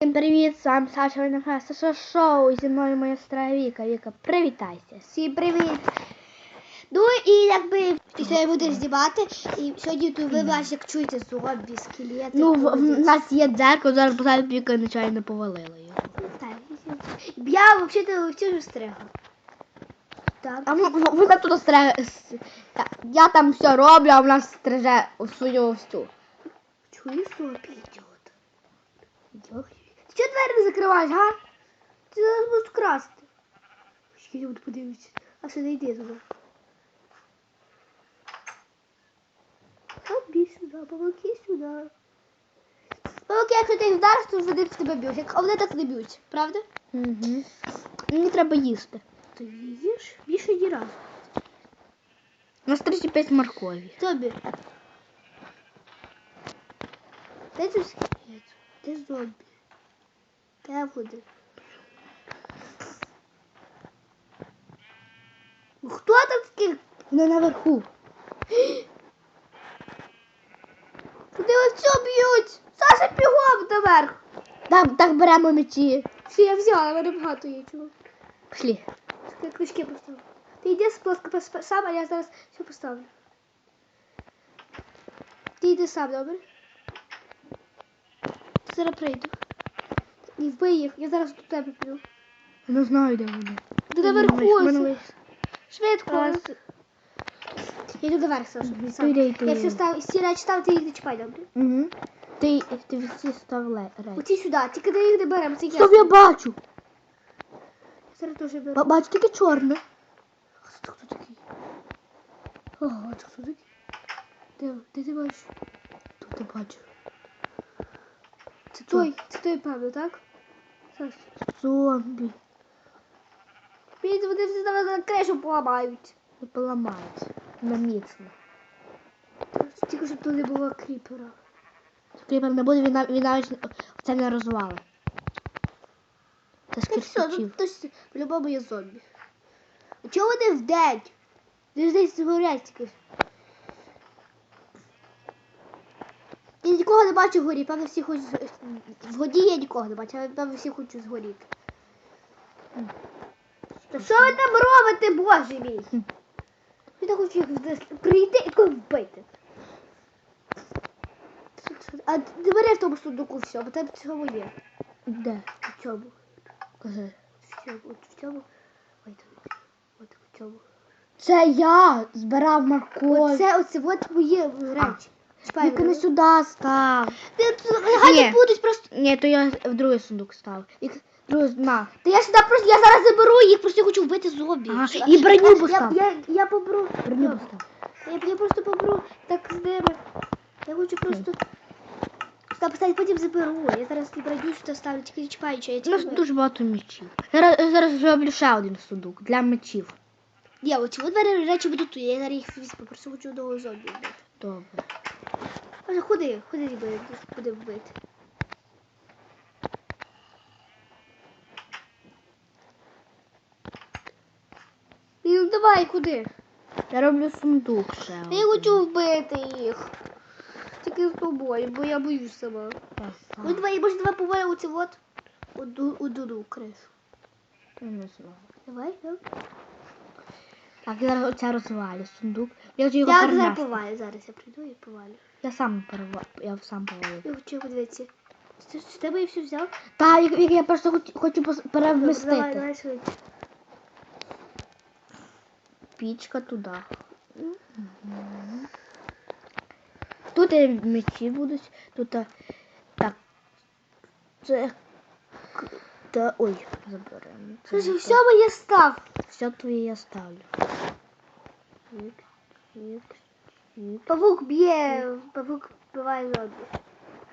Всім привіт, з вами Саша Виноград, Саша Шоу, і зі мною моя стара Віка. Віка, привітайся. Всім привіт! Ну і якби і сьогодні буде знімати. І сьогодні тут ви бачите, як чуєте зомбі, скелети. Ну, в, в нас є дзеркало, зараз поставимо Віка нечайно повалила його. Так, Я взагалі вчора стригла. Так. А в- в- вона тут стреже. Я там все роблю, а вона стриже свою всю. Чуєш, зомбі йде? Ти чого двері не закриваєш, га? Ти зараз будеш красти. Я буду подивитися. А все, не йди туди. Зомбі сюди, павуки сюди. Павуки, якщо ти їх вдариш, то вони в тебе б'ють. А вони так не б'ють, правда? Угу. Мені треба їсти. Ти їш? Більше ні разу. У нас 35 моркові. Тобі. Де тут? Де зомбі? Де буде? Хто там такий? Не наверху. Куди все б'ють? Саша бігом наверх. Так, так беремо мечі. Все, я взяла, мене багато є чого. Пішли. Я крючки поставлю. Ти йди спочатку пос- сам, а я зараз все поставлю. Ти йди сам, добре? Зараз прийду. Не вбий їх, я зараз до тебе піду. Не знаю, де вони. До наверху. Ось. Швидко. Я йду наверх, Саша. Мгм, сам. йди, йди. Я все став, всі речі став, ти їх не чіпай, добре? Угу. Ти, ти всі став речі. Оці сюди, тільки ти їх не беремо, це я. Стоп, я бачу. Я зараз теж беру. Ба- Бачу таке чорне. А це хто такий? Ого, це хто такий? Де, де ти бачиш? Тут я бачу. Це той, це той, певно, так? Саш. Зомбі. Вони все зараз на кришу поламають. Не поламають. Не міцно. Тільки щоб тут не було кріпера. Кріпер не буде, він, він навіть це не розвали. Це з все, ну кирпичів. точно, по-любому є зомбі. А чого вони вдень? Десь згорять тільки. Нікого не бачу вгорі, певно всі хочуть. з- В воді я нікого не бачу, але певно всі хочуть згоріти. Та що ви там робите, боже мій? Я так хочу їх прийти і когось вбити. А ти бери в тому сундуку все, бо там цього є. Де? В цьому. Кажи. В цьому. В цьому. Ой, там. От в цьому. Це я збирав морковь. Оце, оце от мої речі. Чіпай Тільки не сюди став. Ти тут Ні. не будуть просто. Ні, то я в другий сундук став. І другий, на. Та я сюди просто, я зараз заберу їх, просто я хочу вбити зомбі. Ага, Що- і броню я, постав. я, я, я побру. Броню постав. Я, я просто побру так з ними. Я хочу просто. Сюди поставити, потім заберу. Я зараз і броню сюди ставлю, тільки не чіпаю, що я У нас тільки. дуже багато мечів. Зараз, я зараз зроблю ще один сундук для мечів. Ні, оці от двері речі будуть тут. Я зараз їх візьму, просто хочу одного зомбі вбити. Добре. Може, ходи, ходи, ніби буде вбити. Ну давай, куди? Я роблю сундук ще. Я хочу вбити їх. Тільки з тобою, бо я боюсь сама. Ну давай, може давай повалимо оці от одну кришу. Я не знаю. Давай, давай. Так, я зараз оце розвалю сундук. Я хочу його Я зараз повалю, зараз я прийду і повалю. Я сам перева... я сам повалю. Я хочу подивитися. Ти з тебе я все взяв? Та, я, я- я просто хоч- хочу пос- Давай, перемістити. давай швидше. Пічка туди. Тут і мечі будуть, тут а, так. Це та ой, заберемо. Слушай, все моє став. все твоє я ставлю. Чик, чик. Павук б'є, павук вбиває зомбі.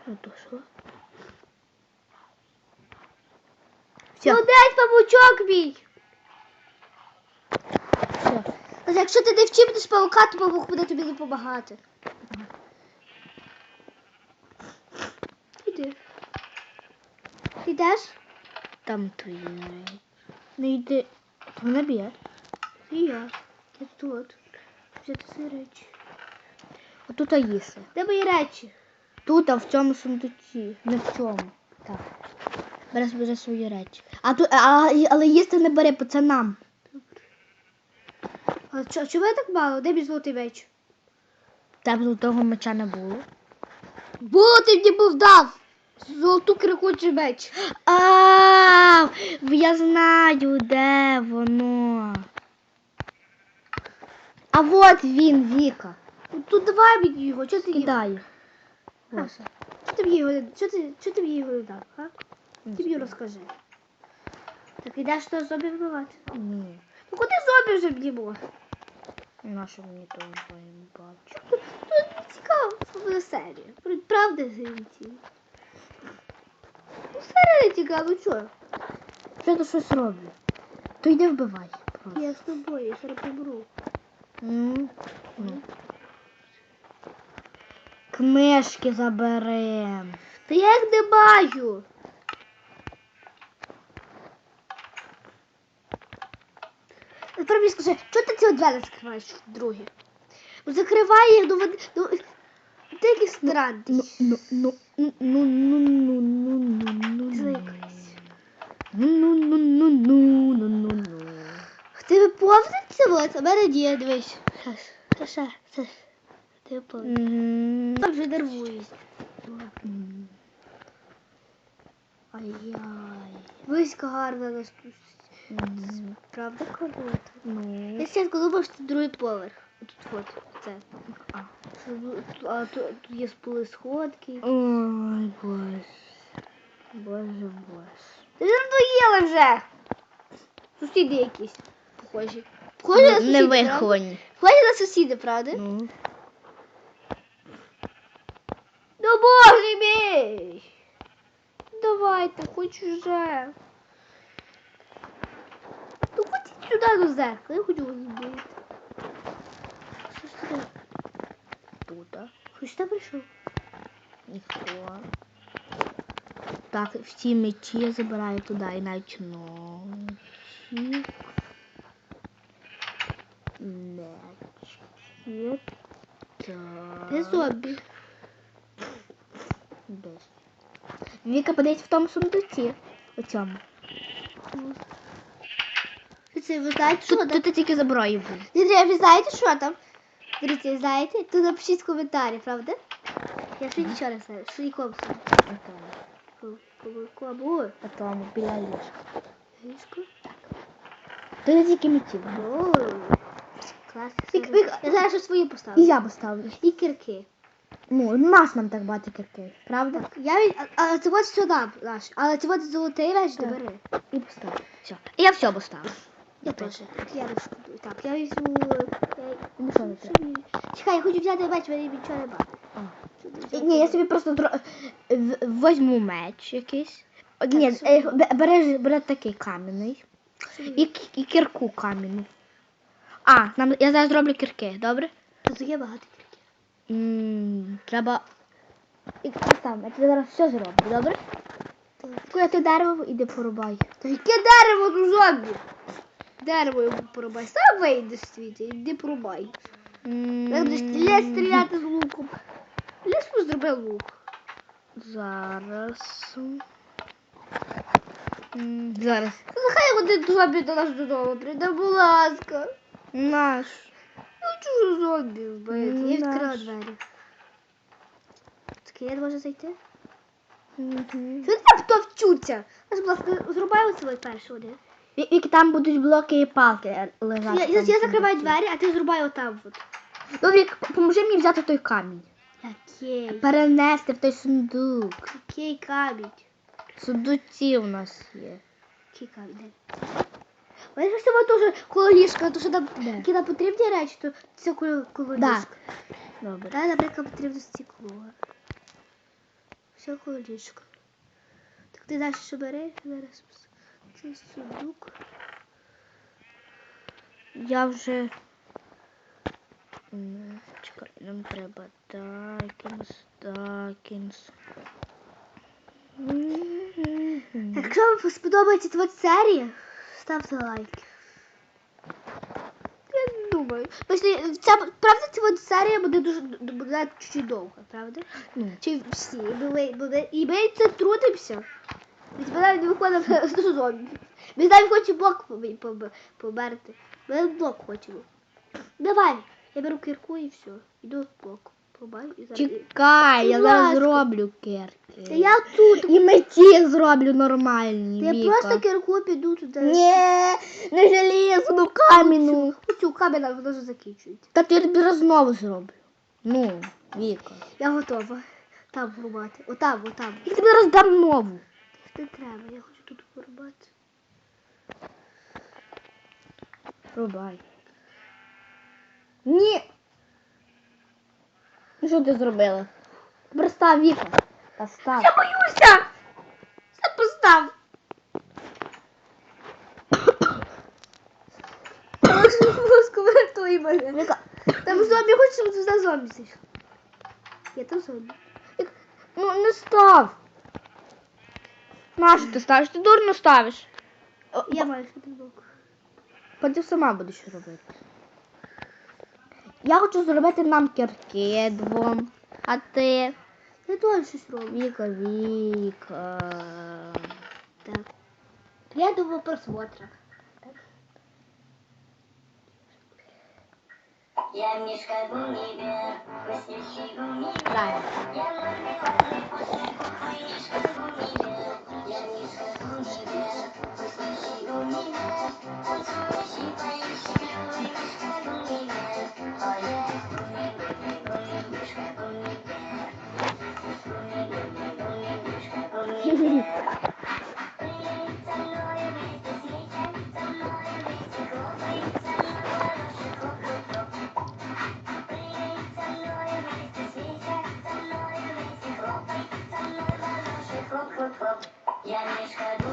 Ну то що? Все. Молодець, павучок мій. Все. Ось Якщо ти не вчіпнеш павука, то павук буде тобі допомагати. Іди. Ідеш? Там твої. Не йди. Ти мене б'є. І я. Я тут. Взяти свої речі. Отут їси. Де мої речі? Тут, а в цьому сундуці. Не в цьому. Так. Бере собі свої речі. А тут, а, але їсти не бери, бо це нам. А чо, чого я так мало? Де мій золотий меч? Тебе того меча не було. Було ти мені був дав! Золоту крикучий меч. А, я знаю, де воно. А от він, Віка. Тут давай мені його, чого ти. Ось. Чого ти мені його чого ти, чого ти мені його не дав, а? Ти мені розкажи. Так ідеш то зомбі вбивати. Ні. Ну куди зомбі вже було? Нащо мені того твоєму бачу? Тут не цікаво, серія. Правда, зрінці. Ну, серія не цікаво, ну чого? Що ти щось роблю? То йди вбивай. просто. Я з тобою, я зараз помру. Книжки заберем. Та я їх не маю. Тепер мені скажи, чого ти ці двері закриваєш вдруге? Ну закривай їх, ну вони. Ну, ти якийсь странний. Ну, ну, ну, ну, ну, ну, ну, ну, ну, ну. Ну, ну, ну, ну, ну, ну, ну, ну. Ти виповниться от, а мене ні, дивись. Це ще, це. Ти виповниться. Мгм. Я вже нервуюсь. Ай-яй. Виська гарна нас тут. Правда круто? Ну, Я спочатку думав, що це другий поверх. Тут от, це. а. Тут- А тут, тут є спили сходки. Ой, боже. Боже, боже. Ти надоїла вже. Сусіди якісь. Похожі. Похожі на сусіди, правда? виховані. Похожі на сусіди, правда? Ну. Ну боже мій! Давайте, хоч уже. Ну ходіть сюди до зеркала, я хочу вас збити. Що ж таке? Тут, а? Хтось там прийшов? Ніхто. Так, всі мечі я забираю туди і навіть ножі. Мечі. Так. Де зомбі? Десь. Віка, подивись в тому сундуці. У цьому. Це ви знаєте, що Тут, там? тут тільки зброї буде. Дивіться, ви знаєте, що там? Дивіться, знаєте? Тут напишіть в коментарі, правда? Я ще нічого не знаю. Нікому знаю. Кому? А тому біля ліжка. Грішку? Тут тільки. О, клас. Я зараз свої І поставлю. я поставлю. І кірки. Ну, наш нам так багато кирки, правда? Так, я від... а, а це от сюди наш. Але це от золотий не Так. бери. І поставлю. Все. І я все поставлю. Я теж. Так, я не. Так, я візьму... Я... Ну що не треба? собі- Чекай, я хочу взяти меч, мене нічого не бачу. А. Ні, я собі просто дро... в- возьму меч якийсь. О, Ні, Так, е, бе- бери, бери такий кам'яний. І, к- і кірку кам'яну. А, нам, я зараз зроблю кірки, добре? Тут є багато кірки. М, треба. І постав, я тобі зараз все зроблю, добре? Коли ти дерево, іди порубай. Та яке дерево тут зомбі? Дерево йому порубай. Сам вийди світі, іди порубай. Як будеш стріляти, стріляти з луком. Ліску зроби лук. Зараз. М, Зараз. Ну, Нехай один зомбі до нас додому прийде, будь ласка. Наш. Я хочу зомбі вбити. Я відкрила двері. Таке я можу зайти. Що там хто вчуться? Аж, будь ласка, зрубай оцей перший один. І там будуть блоки і палки лежати. Я, я, я закриваю двері, а ти зрубай отам от. Добре, поможи мені взяти той камінь. Окей. Перенести в той сундук. Окей, камінь. Сундуці у нас є. Окей, камінь. де? Ой, що теж коло ліжка, то що там Де? які нам потрібні речі, то це коло, коло Да. Добре. Та, наприклад, потрібно стекло. Все ліжка. Так ти далі що бери? Зараз чийсь сундук. Я вже. Чекай, нам треба Дакінс. Так, якщо вам сподобається твоя серія, ставте лайки. Я Після, ця, правда, ця серія буде дуже буде чуть-чуть довга, правда? Ну, Чи всі? Бо ми, і ми це трудимося. Від мене не виходить з зомбі. Ми навіть хоче блок поберти. Ми блок хочемо. Давай, я беру кірку і все. Йду в блок. Побаю і зараз. Чекай, я зараз зроблю кирки. Та я тут. І меті зроблю нормальні. Я Віка. просто кірку піду туди. Ні, не железну камінну. Цю камера воно вже закінчується. Та я тобі знову зроблю. Ну, Віка. Я готова. Там врубати. Отам, отам. Я тобі раз дам нову. Не треба, я хочу тут врубати. Рубай. Ні. Що ти зробила? Тепер став Віка. Та став. Я боюся! Все постав. Мене. Там зомбі, щоб туди зомбі зайшов. Я там зомбі. Ну не став. Нащо ти ставиш? Ти дурно ставиш. Я маю сюди блок. Потім сама будеш робити. Я хочу зробити нам кірки двом. А ти? Я теж щось роблю. Віка, Віка. Так. Я думаю просмотра. Я мишка в небе, Гумибер. Правильно. Я Я мишка Гумибер,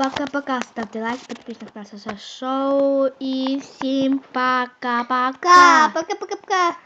Пока-пока. Ставьте лайк, подписывайтесь на наше шоу. И всем пока-пока. Пока, пока-пока-пока.